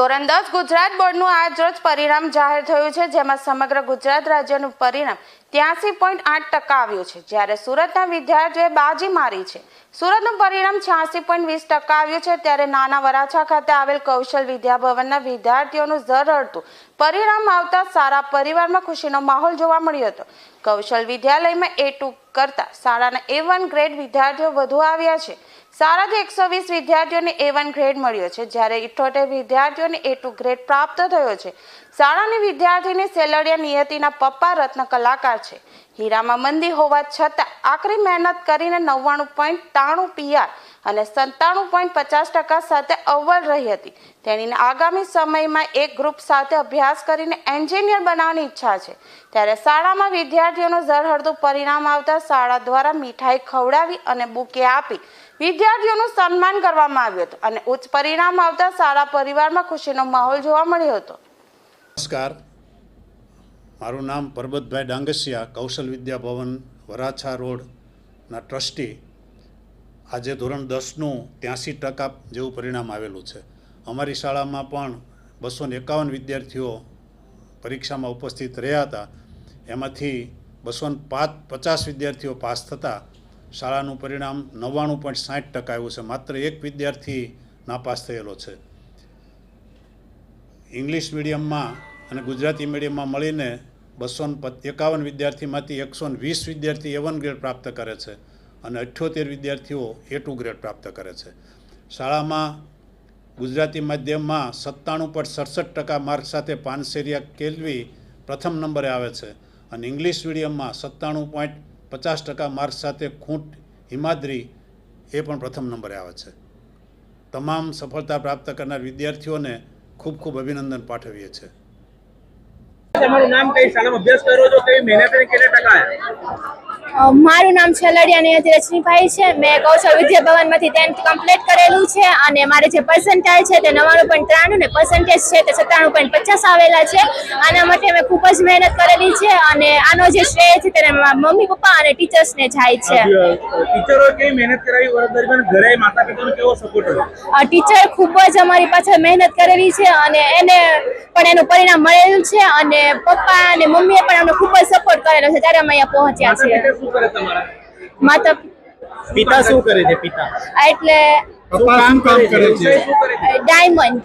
ધોરણ દસ ગુજરાત બોર્ડનું આજરોજ પરિણામ જાહેર થયું છે જેમાં સમગ્ર ગુજરાત રાજ્યનું પરિણામ ત્યાસી પોઈન્ટ આઠ ટકા આવ્યું છે. જ્યારે સુરતના વિદ્યાર્થીઓએ બાજી મારી છે. સુરતનું પરિણામ છ્યાસી પોઈન્ટ વીસ ટકા આવ્યું છે. ત્યારે નાના વરાછા ખાતે આવેલ કૌશલ વિદ્યાભવનના વિદ્યાર્થીઓનું ઝર હળતું પરિણામ આવતા સારા પરિવારમાં ખુશીનો માહોલ જોવા મળ્યો હતો. કૌશલ વિદ્યાલયમાં એ ટુ કરતા શાળાના એ વન ગ્રેડ વિદ્યાર્થીઓ વધુ આવ્યા છે. શાળાથી એકસો વીસ વિદ્યાર્થીઓને એ વન ગ્રેડ મળ્યો છે. જ્યારે ઇઠોતેર વિદ્યાર્થીઓને એ ટુ ગ્રેડ પ્રાપ્ત થયો છે. શાળાની વિદ્યાર્થીની સેલડિયા નિયતિના પપ્પા રત્ન કલાકાર છે. હીરામાં મંદી હોવા છતાં આકરી મહેનત કરીને નવ્વાણું પોઈન્ટ ત્રાણું પીઆર અને સંતાણું પોઈન્ટ પચાસ ટકા સાથે અવ્વલ રહી હતી. તેણીને આગામી સમયમાં એક ગ્રુપ સાથે અભ્યાસ કરીને એન્જિનિયર બનાવવાની ઈચ્છા છે. ત્યારે શાળામાં વિદ્યાર્થીઓનું ઝરહળતું પરિણામ આવતા શાળા દ્વારા મીઠાઈ ખવડાવી અને બુકે આપી વિદ્યાર્થીઓનું સન્માન કરવામાં આવ્યું હતું અને ઉચ્ચ પરિણામ આવતા શાળા પરિવારમાં ખુશીનો માહોલ જોવા મળ્યો હતો. નમસ્કાર. મારું નામ પરબતભાઈ ડાંગસિયા, કૌશલ વિદ્યા ભવન, વરાછા રોડના ટ્રસ્ટી. આજે ધોરણ દસનું ત્યાંસી ટકા જેવું પરિણામ આવેલું છે. અમારી શાળામાં પણ બસો એકાવન વિદ્યાર્થીઓ પરીક્ષામાં ઉપસ્થિત રહ્યા હતા. એમાંથી બસો પાંચ પચાસ વિદ્યાર્થીઓ પાસ થતાં શાળાનું પરિણામ નવ્વાણું પોઈન્ટ સાઠ ટકા આવ્યું છે. માત્ર એક વિદ્યાર્થી નાપાસ થયેલો છે. ઇંગ્લિશ મીડિયમમાં અને ગુજરાતી મીડિયમમાં મળીને બસો એકાવન વિદ્યાર્થીમાંથી એકસો વીસ વિદ્યાર્થી એ વન ગ્રેડ પ્રાપ્ત કરે છે અને અઠ્યોતેર વિદ્યાર્થીઓ એ ટુ ગ્રેડ પ્રાપ્ત કરે છે. શાળામાં ગુજરાતી માધ્યમમાં સત્તાણું પોઈન્ટ સડસઠ ટકા માર્ક સાથે પાનસેરિયા કેલવી પ્રથમ નંબરે આવે છે અને ઇંગ્લિશ મીડિયમમાં સત્તાણું પોઈન્ટ પચાસ ટકા માર્ક સાથે ખૂંટ હિમાદ્રી એ પણ પ્રથમ નંબરે આવે છે. તમામ સફળતા પ્રાપ્ત કરનાર વિદ્યાર્થીઓને ખૂબ ખૂબ અભિનંદન પાઠવીએ છીએ. તમારું નામ કઈ શાળામાં અભ્યાસ કરો છો કઈ મહેનત અને કેટલા ટકા મારું નામ છલડિયા નિયતિ રજનીભાઈ છે. મેં કૌશલ વિદ્યા ભવનમાંથી ટેન્થ કમ્પ્લીટ કરેલું છે અને મારે જે પર્સન્ટેજ છે તે નવ્વાણું પોઈન્ટ ત્રાણું ને પર્સન્ટેજ છે તે સત્તાણું પોઈન્ટ પચાસ આવેલા છે. આના માટે મેં ખૂબ જ મહેનત કરેલી છે અને આનો જે શ્રેય છે તેને મમ્મી પપ્પા અને ટીચર્સને જાય છે. ટીચરોએ કેવી મહેનત કરાવી? વર્ષ દરમિયાન ઘરે માતા પિતાનો કેવો સપોર્ટ ટીચર ખૂબ જ અમારી પાછળ મહેનત કરેલી છે અને એને પણ એનું પરિણામ મળેલું છે અને પપ્પા અને મમ્મીએ પણ અમને ખૂબ જ સપોર્ટ કરેલો છે ત્યારે અમે અહીંયા પહોંચ્યા છીએ. માતા પિતા શું કરે છે પિતા? એટલે ડાયમંડ.